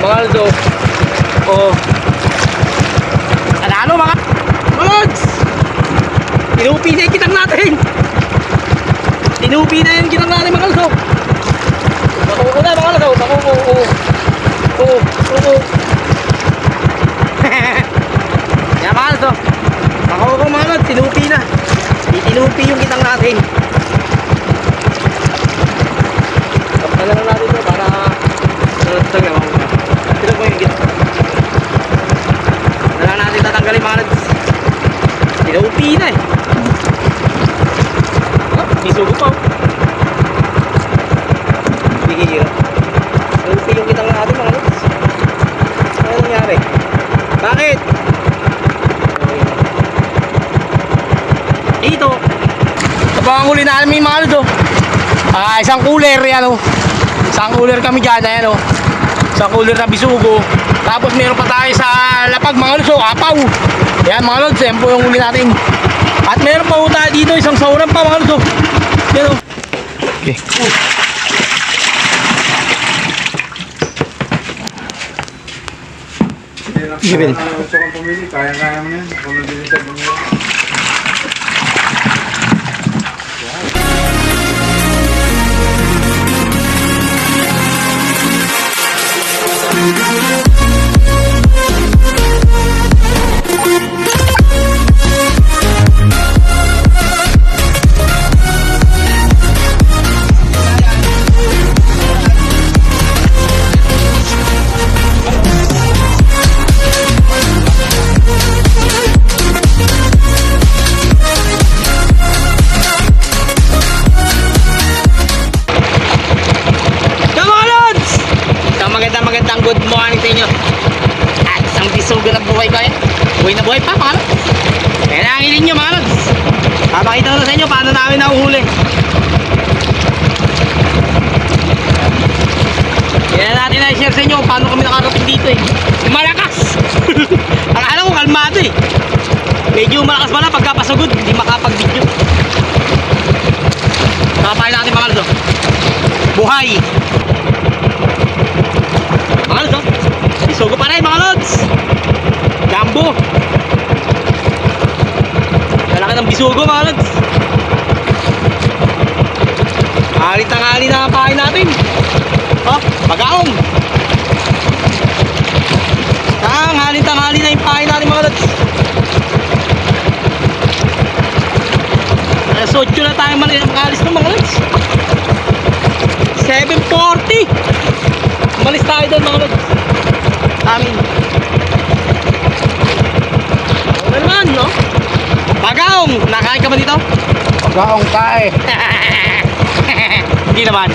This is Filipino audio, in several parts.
Mga Aldo. Oh. Ano mga? Lods! Tinupi na yung kitang natin. Tinupi na yung kitang natin mga Aldo. Makuko na mga Aldo. Makuko. Oo. Oo. Oo. Yan mga Aldo. Makuko mga Lods. Tinupi na. Tinupi yung kitang natin. Kapala na natin ito para mo. Sino po yung gito? Wala natin tatanggalin mga lads. Pinaupi na eh. Oh, isugo pa. oh. Giro. Pinaupi yung kitang natin mga lads. Ano nangyari? Bakit? Dito. Ang huli namin mga lads oh. Ah, isang cooler yan oh. Isang cooler kami dyan, ayan o. Isang cooler na bisugo. Tapos meron pa tayo sa lapag mga lods, o apaw. Ayan mga lods, yan po yung huli natin. At meron pa po tayo dito, isang sauran pa mga lods. Yan o. Okay. Given. Gusto kong pumili, kaya-kaya mo yan. Ako na din sa We'll be. Sa inyo paano kami nakarating dito eh. Malakas! Akala ko kalmado eh. Medyo malakas pala pagkapasagod, hindi makapag-video. Kapain natin mga oh. Buhay! Mga oh. Isugo pa rin, mga lods. Jumbo. Lalaki ng bisugo, mga lods. Halit-tangali na ang kain natin. Oh, pagaong. Tang, halit-tangali na yung kain natin, mga lods. Alas 8 na tayo man makalis ng mga lods. 740 Umalis tayo doon mga lods Sa amin Ano naman no? Bagaong! Nakain ka ba dito? Pagkaong kae. Hindi naman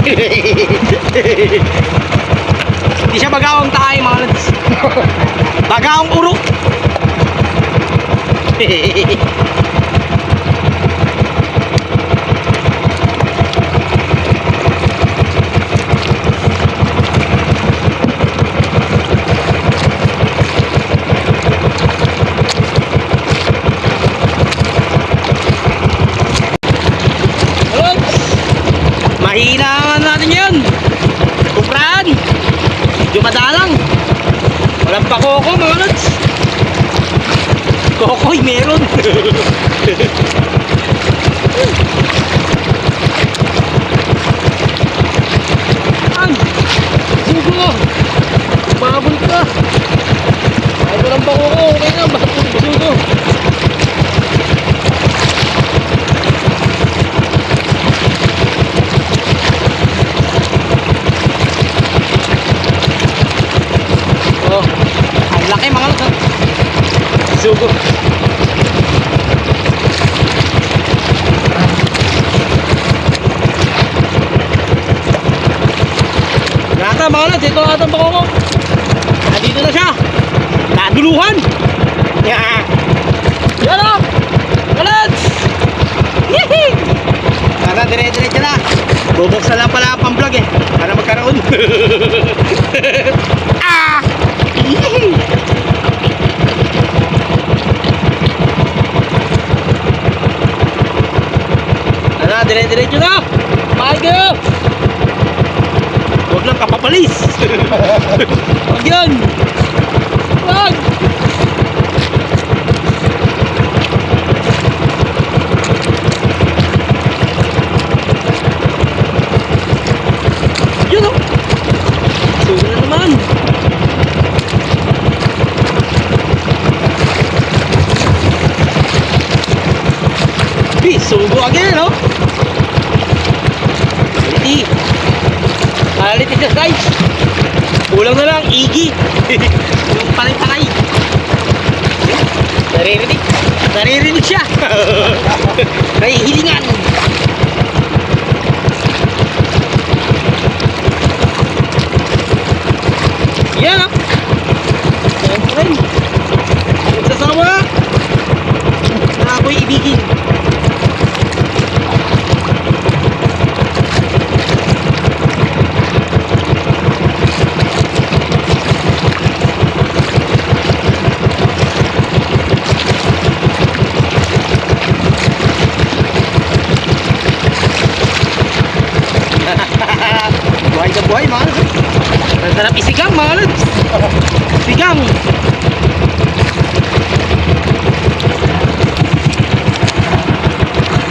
Hindi siya bagaong tayo mga lods Bagaong urok Lods! Mahina ano natin yun. Medyo madalang. Walang pa koko mga lods. Kokoy meron. An? Sugo! Babol ka! Ay, walang pa koko. Okay na. Bakit sugo? Oh, ang laki mga lods. oh. Sugo. Yata mga lods, ito ang bako Nandito na siya. Naduluhan. Yeah. Yan o. Lods. Yehey. Tara, dire-diretso na. Bubuksan lang pala ang pang-vlog eh. Para magkaroon. ah! Yehey. Dire-diretso na. Mahal kayo. Huwag lang kapap papalis. Huwag yun. Huwag. Yun o. Sugo na naman. Bi, sugo again, no? Quality. Quality siya, guys. Kulang na lang, Iggy. Yung panay-panay. Naririnig. Naririnig siya. Nahihilingan. Yan ah. Yan pa rin. Nagsasawa. Na ako'y ibigin. buhay na buhay mga lods. Ang sarap isigang mga lods. Sigang.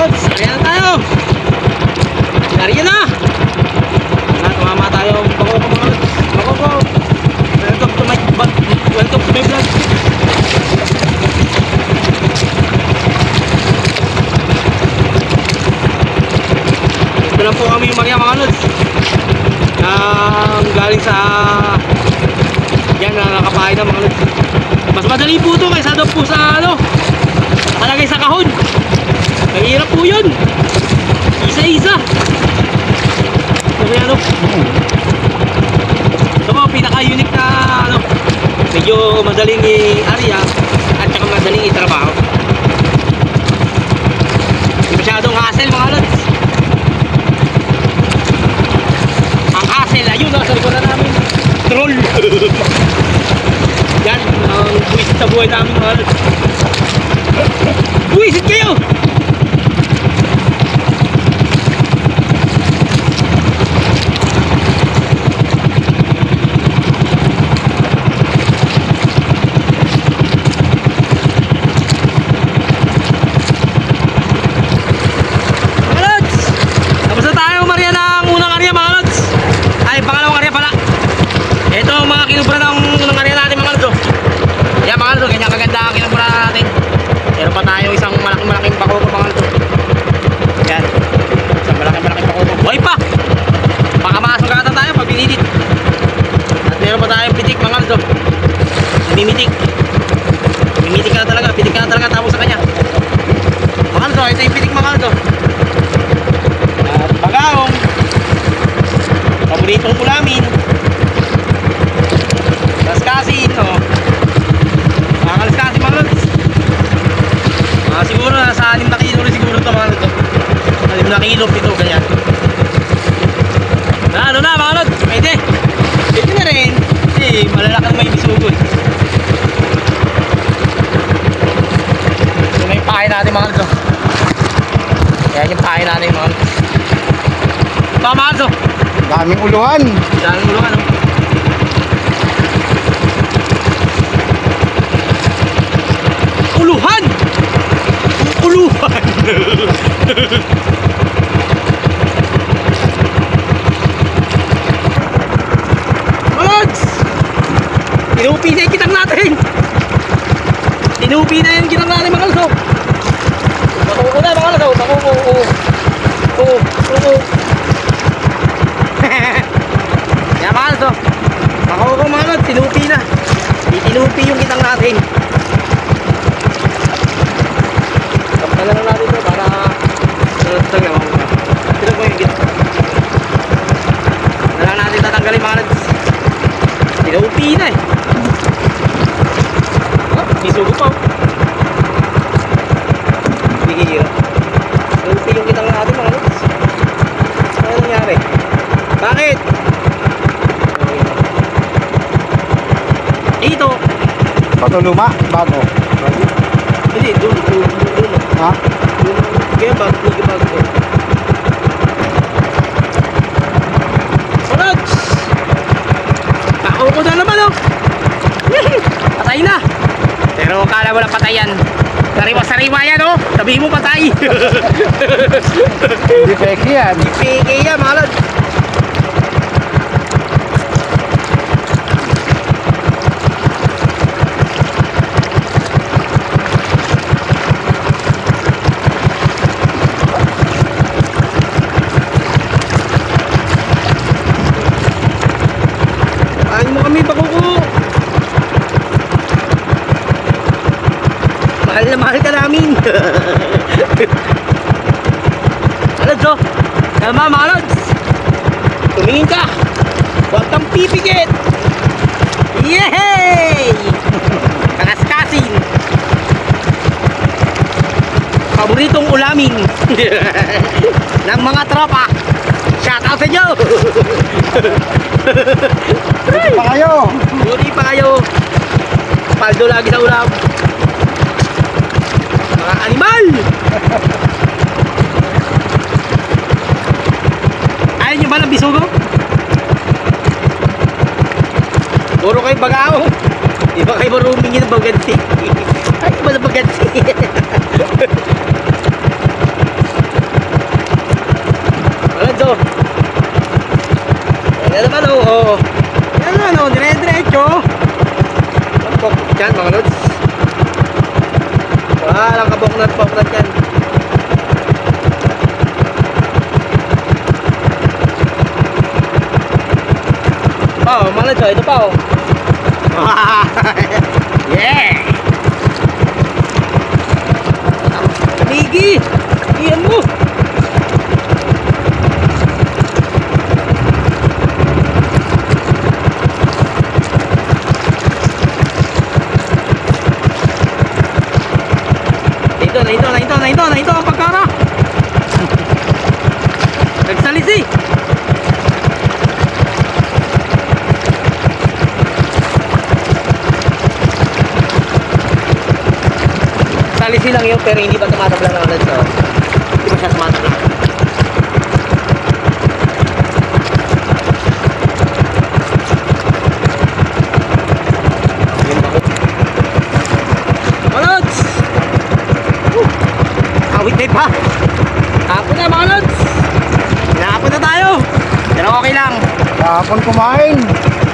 Lods, kaya na tayo. Kariya na. Na, tumama tayo. Bako ko mga lods. Bako ko. Welcome to my, welcome to my vlog. Ito lang po kami yung Maria mga lods. Ang galing sa yan na nakapain ng mga lods. Mas madali po ito kaysa daw po sa ano kalagay sa kahon. Mahirap po yun. Isa-isa. Sabi ano? Ito po pinaka-unique na ano medyo madaling i-area at saka madaling i-trabaho. Masyadong hassle mga lods. Hassle ayun nasa likuran namin. Troll. Yan ang buwisit sa buhay namin lods. Buwisit kayo mga lods tapos na tayo Maria ng unang area mga lods ay pangalawang area pala ito ang mga kinubra ng unang area natin mga lods oh. yan mga lods oh, ganyan kaganda ang kinubra natin meron pa tayo isang malaking malaking pakoko mga lods oh. yan isang malaking malaking pakoko buhay pa baka makasugatan tayo pag binidit at meron pa tayong pitik mga lods oh. namimitik namimitik ka na talaga pitik ka na talaga tapos sa kanya mga lods oh, ito oh. At bagaong paboritong ulamin kaskasin o mga kaskasin mga lods mga siguro nasa 6 na kilo rin siguro ito mga lods 6 na kilo pito ganyan. Na ano na mga lods pwede. Pwede na rin. Kasi malalaki na may bisugo ito na yung pahay natin mga lods oh. yan yung pahay natin mga lods lods oh. Daming uluhan. Dahil ulo ano. Uluhan! Uluhan! Malods! Tinupi na yung kitang natin! Tinupi na yung kitang natin mga kalso! Makuko na mga kalso! Makuko! Oo! Oo! Oo! Yan mga kalso! Makuko mga kalso! Tinupi na! Tinupi yung kitang natin! Kaptalan na natin ito para Tatang na mga Tino po yung kitang na natin tatanggalin mga lads. Tinupi na eh. Oh, pa. oh. Bigihira. Tinupi yung kitang natin mga lads. Ano nangyari? Bakit? Dito. Patuluma, bago. Hindi, doon. Ha? Kaya bago, kaya bago. Salads! Pauko na naman oh. patay na. Pero kala mo na patay yan. Sariwa-sariwa yan oh. Sabihin mo patay. Hindi peki yan. Piki yan mga lods. Kain mo kami pakuko. Mahal na mahal ka namin. Lods oh. Tama mga Lods. Tumingin ka. Huwag kang pipikit. Yehey! Kakaskasin. Paboritong ulamin. ng mga tropa. Shout out sa inyo. Pa kayo. Buti pa kayo. Paldo lagi sa ulam. Mga animal! Ayaw nyo ba ng bisugo? Puro kayo bagao. Di ba kayo maruming yun bagansi? Ay, na bagansi. Wala, Jo. Yan naman, oo. Oh, Yan naman, oh. Dire-diretso. Lampok dyan, mga lods. Walang kabuknat-buknat yan. Pa, oh. Ito pa, oh. yeah! Migi! Iyan mo! Ito, na ito, na ito, na ito, na ito ang pagkara. Nagsalisi. Salisi lang yun, pero hindi pa tumatabla ng ulit. So, hindi pa siya tumatabla. Malods! Awit na pa. Hapon na mga lods. Hinahapon na tayo. Pero okay lang. Kahapon kumain.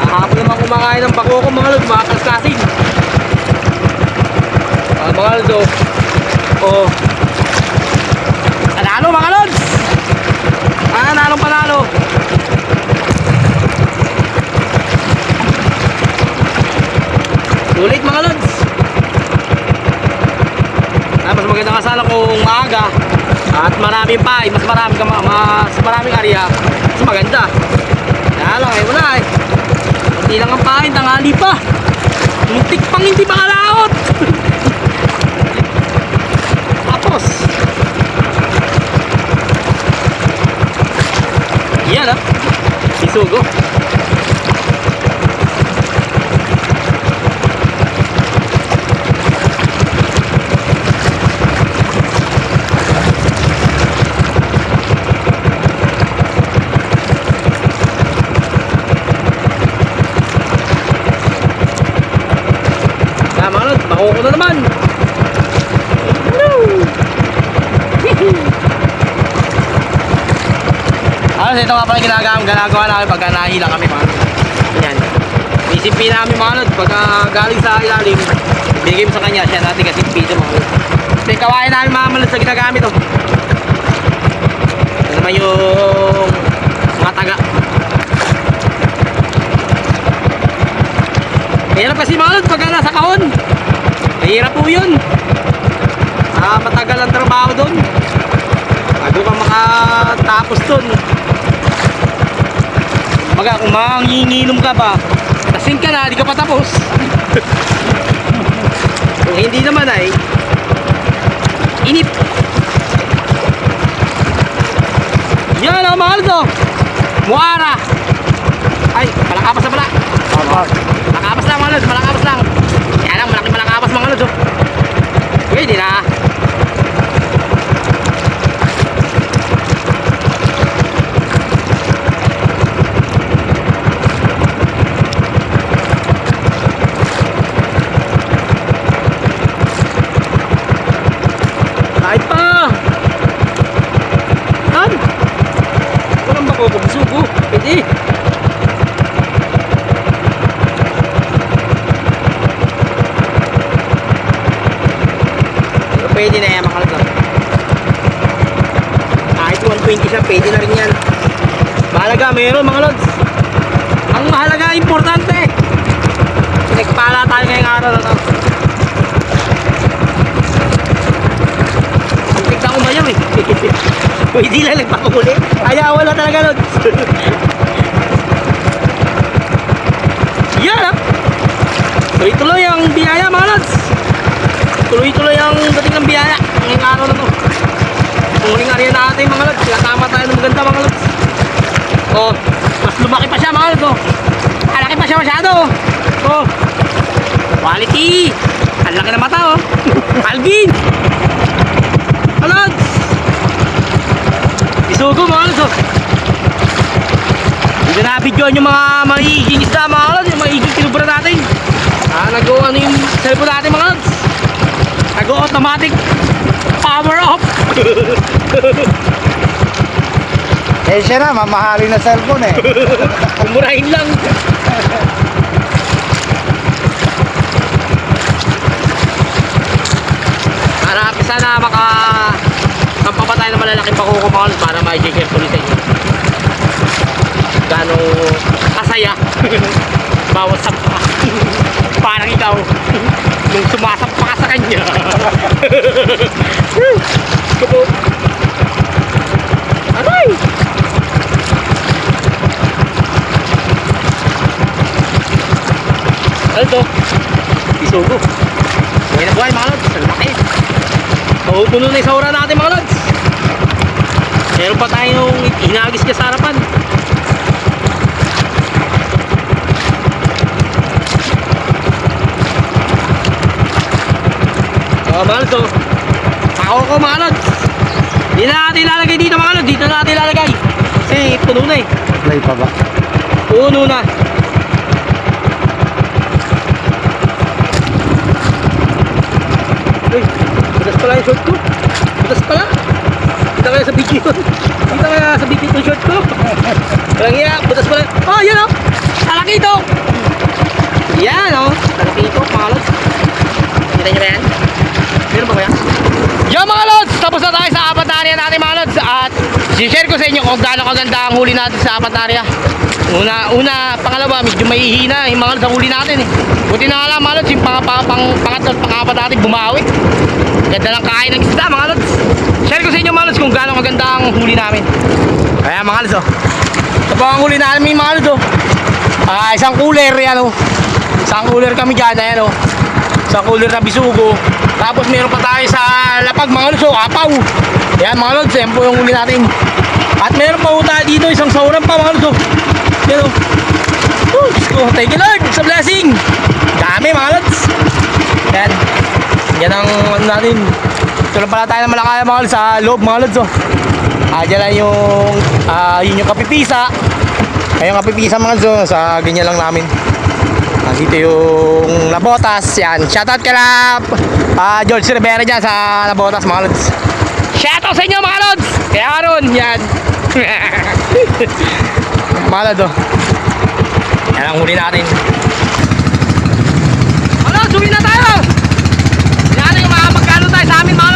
Hapon naman kumakain ng pakoko mga lods. Mga kaskasing. Ah, mga lods Oh. Panalo mga lods. Ah, nanalong panalo. Sulit mga lods. Ah, mas maganda nga sana kung maaga at maraming pa, mas marami ka mas maraming area, mas maganda. Kaya lang, eh, wala eh. Hindi lang ang pain, tangali pa. Muntik pang hindi makalaot. Tapos. Yan ah. Isugo. Kaya mga lods, makuko na naman. Alas, ito nga pala ginagawa, ginagawa namin pagka nahila kami mga lods. Yan. Isipin namin mga lods, pagka galing sa ilalim, bigay mo sa kanya, siya natin kasi pito mga lods. Kasi kawain namin mga lods sa ginagamit oh. Ito naman yung mga taga. Mahirap kasi mga lods pagka nasa kahon. Mahirap po yun. Ah, matagal ang trabaho doon. Bago ka makatapos doon. Baga, kung manginginom ka ba, kasing ka na, di ka pa tapos. kung hindi naman ay, inip. Yan ang mahal to. Muara. Ay, malakapas na pala. Apat. Malakapas lang mga lods, malakapas lang. Kaya lang, malaki malakapas mga lods. Oh. Pwede na. 20 siya, pwede na rin yan. Mahalaga, meron mga lods. Ang mahalaga, importante. Pinagpala araw na to. Ang tignan ko mayaw eh. Pwede lang nagpapahuli. Kaya wala talaga lods. Yan ah. Tuloy-tuloy ang biyaya mga lods. Tuloy-tuloy ang dating ng biyaya. Ngayong araw na to. Huling area natin mga lods. Tinatama tayo ng maganda mga lods. Oh, mas lumaki pa siya mga lods. Oh. Malaki pa siya masyado. Oh. Quality. Ang laki ng mata oh. Alvin. Lods. Isugo mga lods oh. Hindi na video yung mga maiging isda mga lods. Yung maiging kinubra natin. Ah, nag-o ano yung cellphone natin mga lods. Nag-automatic power off. Eh siya na, mamahalin na cellphone eh. Umurahin lang. Para sana maka kampa pa tayo ng malalaking pakukumangan para ko rin sa inyo. Gano'ng kasaya. Bawat sampa. Parang ikaw. Yung sumasampa ka sa kanya. Aray! Ano to? Isugo. Buhay na buhay mga lods. Ang laki. Mapupuno na yung saura natin mga lods. Meron pa tayong hinagis niya sa harapan. Oh, mga lods oh. Ako ko mga lods. Hindi na natin ilalagay dito mga lods. Dito na natin ilalagay. Kasi puno na eh. Play pa ba? Puno na. Pala yung short ko. Butas pala. Kita kaya sa video. Kita kaya sa video yung short ko. Walang iya, butas pala. Oh, yan oh. Talaki ito. Yan oh. Talaki ito, mga lods. Kita nyo ba yan? Meron ba yan? Yo mga lods! Tapos na tayo sa apat na area natin mga lods At share ko sa inyo kung gaano kaganda ang huli natin sa apat na area Una, una, pangalawa, medyo mahihina yung mga lods ang huli natin eh Buti na nga lang mga lods, yung pang, pang, pang, pangatlo at pangapat natin bumawi Ganda ng kain ng isda mga lods Share ko sa inyo mga lods kung gaano kaganda ang huli namin Kaya mga lods oh Ito ang huli namin mga lods oh Ah, isang cooler yan oh Isang cooler kami dyan, ayan oh sa cooler na bisugo. Tapos meron pa tayo sa lapag mga lods, oh, apaw. Yan mga lods, yan po yung huli natin. At meron pa po tayo dito, isang sauran pa mga lods. Oh. Yan oh. Thank you Lord sa blessing. Dami mga lods. Yan. Yan ang ano natin. Lang pala tayo na malakaya mga lods sa loob mga lods. Oh. Ah, dyan lang yung, ah, yun yung kapipisa. Ayun kapipisa mga lods, oh, sa ganyan lang namin. Nandito yung Labotas, yan. Shoutout ka na ah, George Rivera dyan sa Labotas, mga lods. Shoutout sa inyo, mga lods! Kaya ron, yan. mga lods, oh. Yan ang huli natin. Mga lods, uwi na tayo! 就在三米八。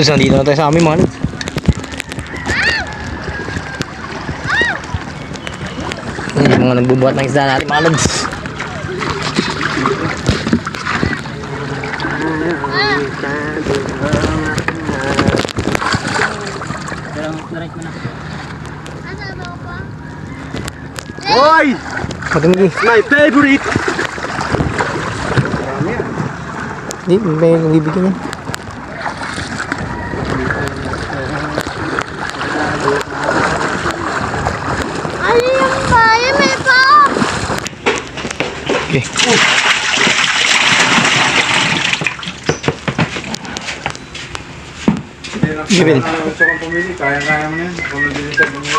Ulos, nandito na tayo sa amin mga lods. Yung mga nagbubuhat ng isda natin mga lods. Hoy! Magamigi. My favorite! Hindi, may nagbibigyan yan. Ano yung bayan? May pa! Okay. Gibil. Gusto kong pumili, kaya-kaya mo na yan. Kung nabili sa bumili.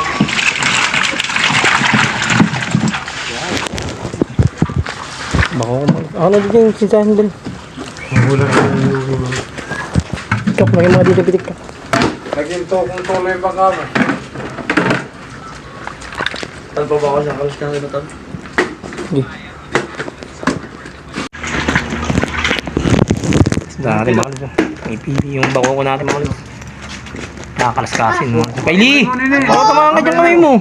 Bako ko mag... Ako na dito yung sinsahan din. Magulang ko yung Ikaw, lagyan mga dito pitik ka. Naging to kung tuloy ba ka ba? Tal pa ba ako sa kalas ng ito, Tal? Sige. Isda natin mga lods. May pili yung bako ko natin lods. Nakakalaskasin mga lods. Kaili! Baka tumakan ka dyan kamay mo.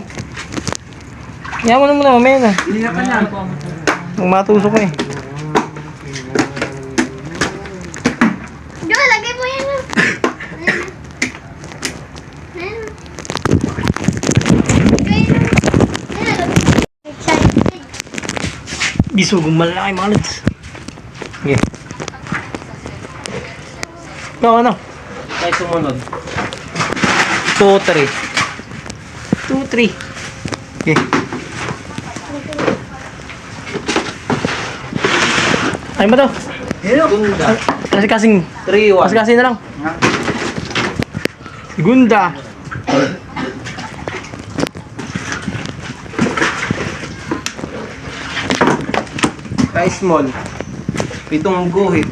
Kaya mo na muna mamaya na. Na. Nung matusok eh. Diyo, lagay mo yan. Ayan. Lagay mo. Excited. Bisugong malaki mga lods. Sige. Ikaw ano? Tayo sumunod. 2, 3. 2, 3. Okay. Ay ba to? Gunda. Kasi kasing 3-1. Mas kasi na lang. Segunda. Tayo small. Pitong guhit.